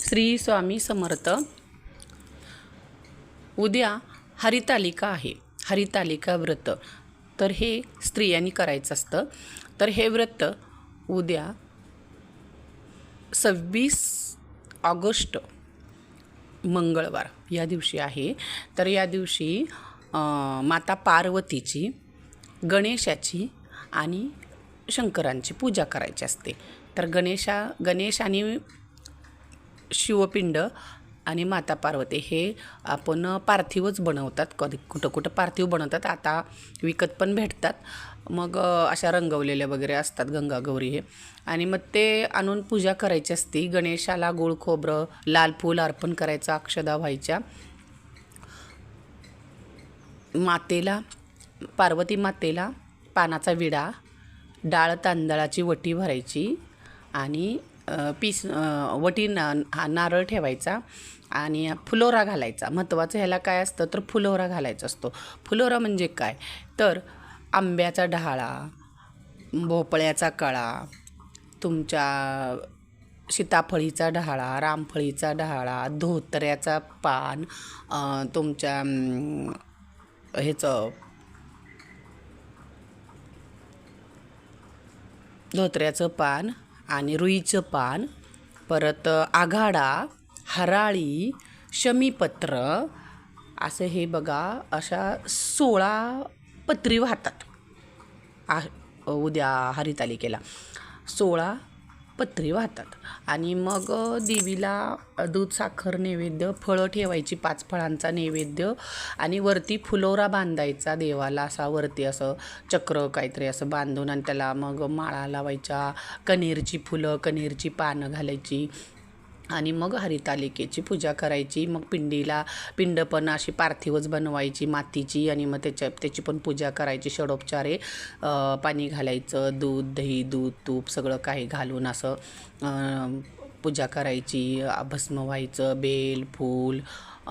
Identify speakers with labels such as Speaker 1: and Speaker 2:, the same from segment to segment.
Speaker 1: श्री स्वामी समर्थ. उद्या हरितालिका आहे. हरितालिका व्रत. तर हे स्त्रियांनी करायचं असतं. तर हे व्रत उद्या सव्वीस ऑगस्ट मंगळवार या दिवशी आहे. तर या दिवशी माता पार्वतीची गणेशाची आणि शंकरांची पूजा करायची असते. तर गणेशा गणेश आणि शिवपिंड आणि माता पार्वती हे आपण पार्थिवच बनवतात. कधी कुठं कुठं पार्थिव बनवतात. आता विकत पण भेटतात. मग अशा रंगवलेल्या वगैरे असतात गंगागौरी हे. आणि मग ते आणून पूजा करायची असती. गणेशाला गोळ खोबरं लाल फूल अर्पण करायचं अक्षदा व्हायच्या. मातेला पार्वती मातेला पानाचा विडा डाळ तांदळाची वटी भरायची आणि पीस वटी ना हा नारळ ठेवायचा आणि फुलोरा घालायचा. महत्त्वाचं ह्याला काय असतं तर फुलोरा घालायचा असतो. फुलोरा म्हणजे काय? तर आंब्याचा डहाळा भोपळ्याचा कळा तुमच्या सीताफळीचा डहाळा रामफळीचा डहाळा धोतऱ्याचा पान तुमच्या ह्याचं धोत्र्याचं पान आणि रुईचं पान परत आघाडा हराळी शमीपत्र असं हे बघा अशा सोळा पत्री वाहतात. आ उद्या हरितालिकेला. सोळा पत्री वाहतात. आणि मग देवीला दूध साखर नैवेद्य फळं ठेवायची पाच फळांचा नैवेद्य आणि वरती फुलोरा बांधायचा देवाला असा वरती असं चक्र काहीतरी असं बांधून आणि त्याला मग माळा लावायच्या. कणेरची फुलं कणेरची पानं घालायची. आणि मग हरितालिकेची पूजा करायची मग पिंडीला पिंड पण अशी पार्थिवच बनवायची मातीची आणि मग त्याच्या त्याची पण पूजा करायची षडोपचारे पाणी घालायचं दूध दही दूध तूप सगळं काही घालून असं पूजा करायची भस्म व्हायचं बेल फूल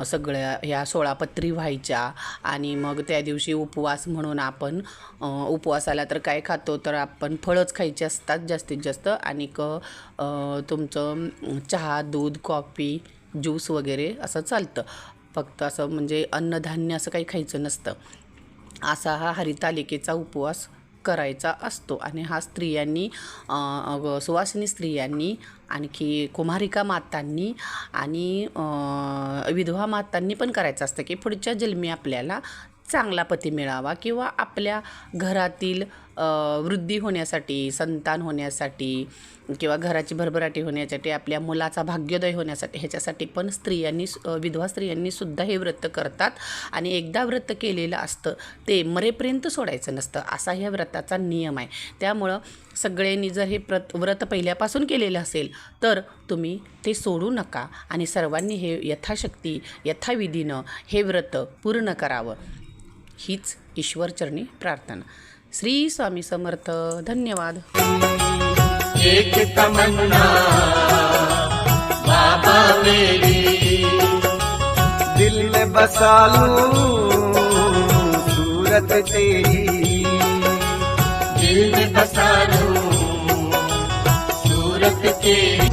Speaker 1: सगळ्या ह्या सोळा पत्री व्हायच्या आणि मग त्या दिवशी उपवास म्हणून आपण उपवासाला तर काय खातो तर आपण फळंच खायची असतात जास्तीत जास्त. आणि क तुमचं चहा दूध कॉफी ज्यूस वगैरे असं चालतं. फक्त असं म्हणजे अन्नधान्य असं काही खायचं नसतं. असा हा हरितालिकेचा उपवास करायचा असतो. आणि हा स्त्रियांनी सुवासिनी स्त्रियांनी आणखी कुमारिका मातांनी आणि विधवा मातांनी पण करायचं असतं की पुढच्या जन्मी आपल्याला चांगला पती मिळावा किंवा आपल्या घरातील वृद्धी होण्यासाठी संतान होण्यासाठी किंवा घराची भरभराटी होण्यासाठी आपल्या मुलाचा भाग्योदय होण्यासाठी ह्याच्यासाठी पण स्त्रियांनी विधवा स्त्रियांनी सुद्धा हे व्रत करतात. आणि एकदा व्रत केलेलं असतं ते मरेपर्यंत सोडायचं नसतं. असा ह्या व्रताचा नियम आहे. त्यामुळं सगळ्यांनी जर हे प्रत व्रत पहिल्यापासून केलेलं असेल तर तुम्ही ते सोडू नका. आणि सर्वांनी हे यथाशक्ती यथाविधीनं हे व्रत पूर्ण करावं. हीच ईश्वरचरणी प्रार्थना. श्री स्वामी समर्थ धन्यवाद.
Speaker 2: एक तमन्ना बाबा मेरी. दिल में बसा लूं सूरत तेरी. दिल में बसा लूं सूरत तेरी.